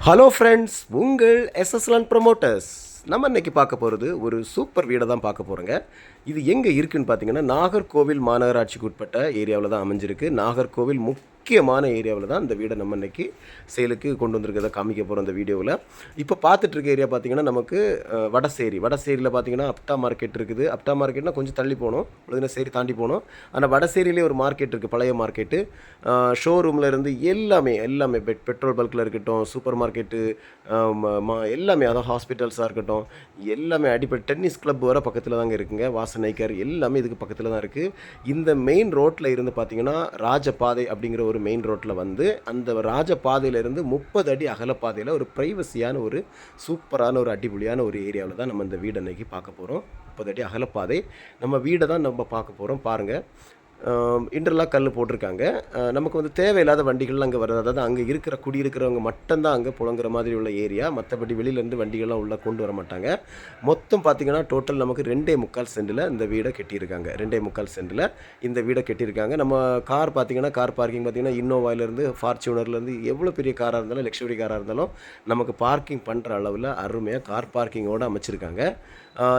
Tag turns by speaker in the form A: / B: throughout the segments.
A: Hello friends உங்கள் எஸ்எஸ்லான் promoters நம்ம இன்னைக்கு பார்க்க போகிறது ஒரு சூப்பர் வீடை தான் பார்க்க போகிறோங்க இது எங்கே இருக்குதுன்னு பார்த்தீங்கன்னா நாகர்கோவில் மாநகராட்சிக்கு உட்பட்ட ஏரியாவில் தான் அமைஞ்சிருக்கு. நாகர்கோவில் முக்கியமான ஏரியாவில் தான் இந்த வீடை நம்ம இன்றைக்கி சேலுக்கு கொண்டு வந்திருக்கிறத காமிக்க போகிறோம் இந்த வீடியோவில். இப்போ பார்த்துட்ருக்க ஏரியா பார்த்தீங்கன்னா நமக்கு வடசேரி. வடசேரியில் பார்த்திங்கன்னா அப்டா மார்க்கெட் இருக்குது. அப்டா மார்க்கெட்னா கொஞ்சம் தள்ளி போகணும். சேரி தாண்டி போகணும். ஆனால் வடசேரியிலே ஒரு மார்க்கெட் இருக்குது பழைய மார்க்கெட்டு. ஷோரூமில் இருந்து எல்லாமே எல்லாமே பெட் பெட்ரோல் பல்கில் இருக்கட்டும் சூப்பர் மார்க்கெட்டு எல்லாமே அதாவது ஹாஸ்பிட்டல்ஸாக இருக்கட்டும் எல்லாமே அடிப்படை டென்னிஸ் கிளப் வர பக்கத்தில் தாங்க இருக்குங்க. வாசனைக்கார் எல்லாமே இதுக்கு பக்கத்தில் தான் இருக்குது இந்த மெயின் ரோட்டில் இருந்து பார்த்தீங்கன்னா ராஜபாதை அப்படிங்கிற ஒரு மெயின் ரோட்டில் வந்து அந்த ராஜபாதையிலேருந்து முப்பது அடி அகலப்பாதையில் ஒரு ப்ரைவசியான ஒரு சூப்பரான ஒரு அடிபொலியான ஒரு ஏரியாவில் தான் நம்ம இந்த வீடு அன்னைக்கு பார்க்க போகிறோம் முப்பது அடி அகலப்பாதை. நம்ம வீடை தான் நம்ம பார்க்க போகிறோம் பாருங்கள் இன்டர்லாக் கல் போட்டிருக்காங்க. நமக்கு வந்து தேவையில்லாத வண்டிகள்லாம் அங்கே வர்றது அதாவது அங்கே இருக்கிற குடியிருக்கிறவங்க மட்டும்தான் அங்கே புழங்குற மாதிரி உள்ள ஏரியா. மற்றபடி வெளியிலேருந்து வண்டிகள்லாம் உள்ளே கொண்டு வர மாட்டாங்க. மொத்தம் பார்த்தீங்கன்னா டோட்டல் நமக்கு ரெண்டே முக்கால் சென்டில் இந்த வீடை கட்டியிருக்காங்க. ரெண்டே முக்கால் சென்டில் இந்த வீடை கட்டியிருக்காங்க. நம்ம கார் பார்த்தீங்கன்னா கார் பார்க்கிங் பார்த்தீங்கன்னா இன்னோவாயிலேருந்து ஃபார்ச்சுனர்லேருந்து எவ்வளோ பெரிய காராக இருந்தாலும் லக்ஸுரி காராக இருந்தாலும் நமக்கு பார்க்கிங் பண்ணுற அளவில் அருமையாக கார் பார்க்கிங்கோடு அமைச்சிருக்காங்க.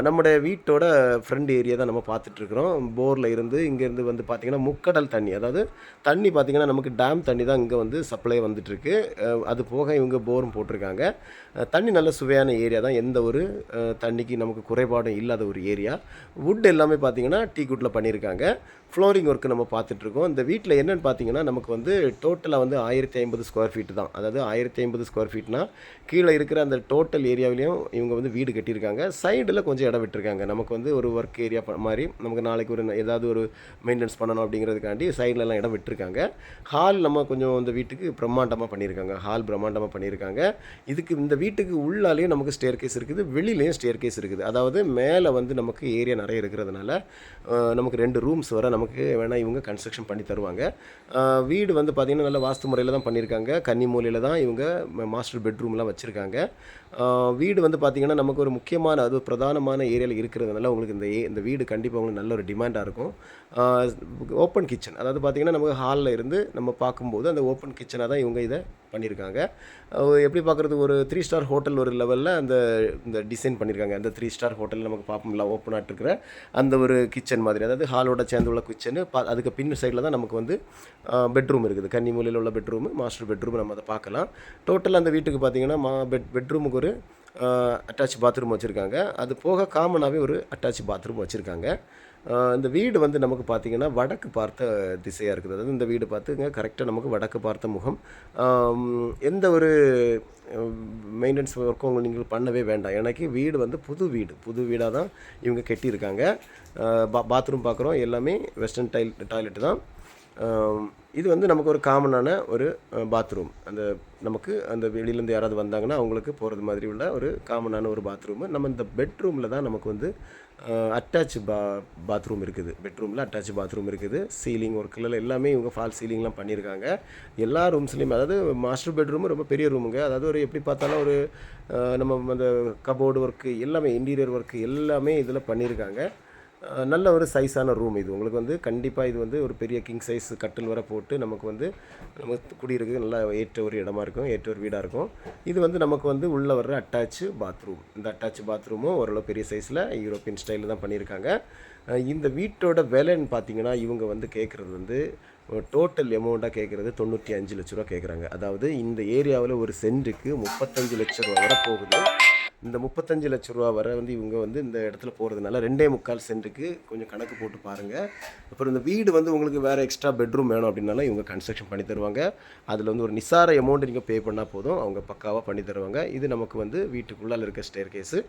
A: நம்முடைய வீட்டோட ஃப்ரண்ட் ஏரியா தான் நம்ம பார்த்துட்ருக்குறோம் போரில் இருந்து இங்கேருந்து வந்து பார்த்திங்கன்னா முக்கடல் தண்ணி அதாவது தண்ணி பார்த்திங்கன்னா நமக்கு டேம் தண்ணி தான் இங்கே வந்து சப்ளை வந்துட்டுருக்கு. அது போக இவங்க போரும் போட்டிருக்காங்க. தண்ணி நல்ல சுவையான ஏரியா தான். எந்த ஒரு தண்ணிக்கு நமக்கு குறைபாடும் இல்லாத ஒரு ஏரியா வுட் எல்லாமே பார்த்திங்கன்னா டீ குட்டில் பண்ணியிருக்காங்க. ஃப்ளோரிங் ஒர்க்கு நம்ம பார்த்துட்ருக்கோம் இந்த வீட்டில் என்னென்னு பார்த்தீங்கன்னா நமக்கு வந்து டோட்டலாக வந்து ஆயிரத்தி ஐம்பது ஸ்கொயர் ஃபீட் தான். அதாவது ஆயிரத்தி ஐம்பது ஸ்கொயர் ஃபீட்னா கீழே இருக்கிற அந்த டோட்டல் ஏரியாவிலையும் இவங்க வந்து வீடு கட்டியிருக்காங்க. சைடில் கொஞ்சம் இடம் விட்டுருக்காங்க. நமக்கு வந்து ஒரு ஒர்க் ஏரியா மாதிரி நமக்கு நாளைக்கு ஒரு ஏதாவது ஒரு மெயின்டெனன்ஸ் பண்ணணும் அப்படிங்கிறதுக்காண்டி சைட்லலாம் இடம் விட்டுருக்காங்க. ஹால் நம்ம கொஞ்சம் இந்த வீட்டுக்கு பிரம்மாண்டமாக பண்ணியிருக்காங்க. ஹால் பிரம்மாண்டமாக பண்ணியிருக்காங்க. இதுக்கு இந்த வீட்டுக்கு உள்ளாலேயும் நமக்கு ஸ்டேர் கேஸ் இருக்குது. வெளியிலையும் ஸ்டேர் கேஸ் இருக்குது. அதாவது மேலே வந்து நமக்கு ஏரியா நிறைய இருக்கிறதுனால நமக்கு ரெண்டு ரூம்ஸ் வர நமக்கு வேணால் இவங்க கன்ஸ்ட்ரக்ஷன் பண்ணி தருவாங்க. வீடு வந்து பார்த்திங்கன்னா நல்ல வாஸ்து முறையில் தான் பண்ணியிருக்காங்க. கன்னி மூலையில் தான் இவங்க மாஸ்டர் பெட்ரூம்லாம் வச்சுருக்காங்க. வீடு வந்து பார்த்திங்கன்னா நமக்கு ஒரு முக்கியமான அது ஒரு பிரதானமான ஏரியாவில் இருக்கிறதுனால உங்களுக்கு இந்த ஏ- இந்த வீடு கண்டிப்பாக உங்களுக்கு நல்ல ஒரு டிமாண்டாக இருக்கும். ஓப்பன் கிச்சன் அதாவது பார்த்திங்கன்னா நமக்கு ஹாலில் இருந்து நம்ம பார்க்கும்போது அந்த ஓப்பன் கிச்சனாக தான் இவங்க இதை பண்ணியிருக்காங்க. எப்படி பார்க்குறது? ஒரு த்ரீ ஸ்டார் ஹோட்டல் ஒரு லெவலில் அந்த இந்த டிசைன் பண்ணியிருக்காங்க. அந்த த்ரீ ஸ்டார் ஹோட்டல் நமக்கு பார்ப்போம்ல ஓப்பனாக இருக்கிற அந்த ஒரு கிச்சன் மாதிரி. அதாவது ஹாலோட சேர்ந்து உள்ள கிச்சனு பா அதுக்கு பின் சைடில் தான் நமக்கு வந்து பெட்ரூம் இருக்குது. கன்னிமூலையில் உள்ள பெட்ரூம் மாஸ்டர் பெட்ரூம் நம்ம அதை பார்க்கலாம். டோட்டல் அந்த வீட்டுக்கு பார்த்தீங்கன்னா மா பெட் பெட்ரூமுக்கு ஒரு அட்டாச் பாத்ரூம் வச்சுருக்காங்க. அது போக காமனாகவே ஒரு அட்டாச் பாத்ரூம் வச்சுருக்காங்க. இந்த வீடு வந்து நமக்கு பார்த்திங்கன்னா வடக்கு பார்த்த திசையாக இருக்குது. அதாவது இந்த வீடு பார்த்துங்க கரெக்டாக நமக்கு வடக்கு பார்த்த முகம். எந்த ஒரு மெயின்டெனன்ஸ் ஒர்க்கும் உங்களுக்கு நீங்கள் பண்ணவே வேண்டாம். எனக்கு வீடு வந்து புது வீடு. புது வீடாக தான் இவங்க கட்டியிருக்காங்க. பா பாத்ரூம் பார்க்குறோம் எல்லாமே வெஸ்டர்ன் டைல் டாய்லெட் தான். இது வந்து நமக்கு ஒரு காமனான ஒரு பாத்ரூம் அந்த நமக்கு அந்த வெளியிலேருந்து யாராவது வந்தாங்கன்னா அவங்களுக்கு போகிறது மாதிரி உள்ள ஒரு காமனான ஒரு பாத்ரூமு நம்ம இந்த பெட்ரூமில் தான் நமக்கு வந்து அட்டாச் பா பாத்ரூம் இருக்குது. பெட்ரூமில் அட்டாச் பாத்ரூம் இருக்குது. சீலிங் ஒர்க்கில் எல்லாமே இவங்க ஃபால் சீலிங்லாம் பண்ணியிருக்காங்க. எல்லா ரூம்ஸ்லேயுமே அதாவது மாஸ்டர் பெட்ரூமும் ரொம்ப பெரிய ரூமுங்க அதாவது ஒரு எப்படி பார்த்தாலும் ஒரு நம்ம அந்த கபோர்டு ஒர்க்கு எல்லாமே இன்டீரியர் ஒர்க்கு எல்லாமே இதில் பண்ணியிருக்காங்க. நல்ல ஒரு சைஸான ரூம் இது. உங்களுக்கு வந்து கண்டிப்பாக இது வந்து ஒரு பெரிய கிங் சைஸ் கட்டில் வர போட்டு நமக்கு வந்து நம்ம குடியிருக்கு நல்லா ஏற்ற ஒரு இடமா இருக்கும் ஏற்ற ஒரு வீடாக இருக்கும். இது வந்து நமக்கு வந்து உள்ளே வர்ற அட்டாச்சு பாத்ரூம் இந்த அட்டாச் பாத்ரூமும் ஓரளவு பெரிய சைஸில் யூரோப்பியன் ஸ்டைலில் தான் பண்ணியிருக்காங்க. இந்த வீட்டோட விலைன்னு பார்த்தீங்கன்னா இவங்க வந்து கேட்குறது வந்து டோட்டல் அமௌண்ட்டாக கேட்குறது தொண்ணூற்றி அஞ்சு லட்ச ரூபா கேட்குறாங்க அதாவது இந்த ஏரியாவில் ஒரு சென்ட்டுக்கு முப்பத்தஞ்சு லட்ச ரூபா வரை போகுது. இந்த முப்பத்தஞ்சு லட்ச ரூபா வரை வந்து இவங்க வந்து இந்த இடத்துல போகிறதுனால ரெண்டே முக்கால் சென்ட்டுக்கு கொஞ்சம் கணக்கு போட்டு பாருங்கள் அப்புறம் இந்த வீடு வந்து உங்களுக்கு வேறு எக்ஸ்ட்ரா பெட்ரூம் வேணும் அப்படின்னாலும் இவங்க கன்ஸ்ட்ரக்ஷன் பண்ணி தருவாங்க. அதில் வந்து ஒரு நிசார அமௌண்ட் நீங்கள் பே பண்ணால் போதும். அவங்க பக்காவாக பண்ணி தருவாங்க. இது நமக்கு வந்து வீட்டுக்குள்ளால் இருக்க ஸ்டேர் கேஸு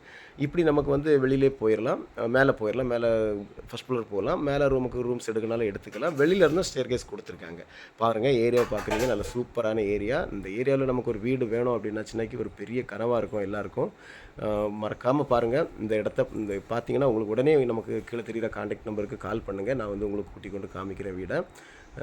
A: இப்படி நமக்கு வந்து வெளியிலே போயிடலாம் மேலே போயிடலாம் மேலே ஃபஸ்ட் ஃப்ளோர் போகலாம். மேலே ரூமுக்கு ரூம்ஸ் எடுக்கனாலும் எடுத்துக்கலாம். வெளியில இருந்தால் ஸ்டேர் கேஸ் கொடுத்துருக்காங்க. பாருங்கள் ஏரியா பார்க்குறீங்க நல்ல சூப்பரான ஏரியா இந்த ஏரியாவில் நமக்கு ஒரு வீடு வேணும் அப்படின்னா சின்னக்கு ஒரு பெரிய கனவாக இருக்கும் எல்லாருக்கும். மறக்காமல் பாருங்கள் இந்த இடத்த இந்த பார்த்தீங்கன்னா உங்களுக்கு உடனே நமக்கு கீழே தெரியுற காண்டாக்ட் நம்பருக்கு கால் பண்ணுங்கள் நான் வந்து உங்களுக்கு கூட்டிக் கொண்டு காமிக்கிற வீடை.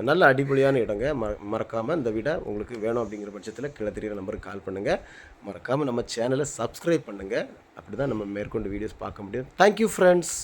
A: நல்ல அடிப்படையான இடங்க. ம மறக்காமல் இந்த வீடை உங்களுக்கு வேணும் அப்படிங்கிற பட்சத்தில் கீழே தெரியுற நம்பருக்கு கால் பண்ணுங்கள் மறக்காமல் நம்ம சேனலை சப்ஸ்கிரைப் பண்ணுங்கள் அப்படி தான் நம்ம மேற்கொண்டு வீடியோஸ் பார்க்க முடியும். Thank you friends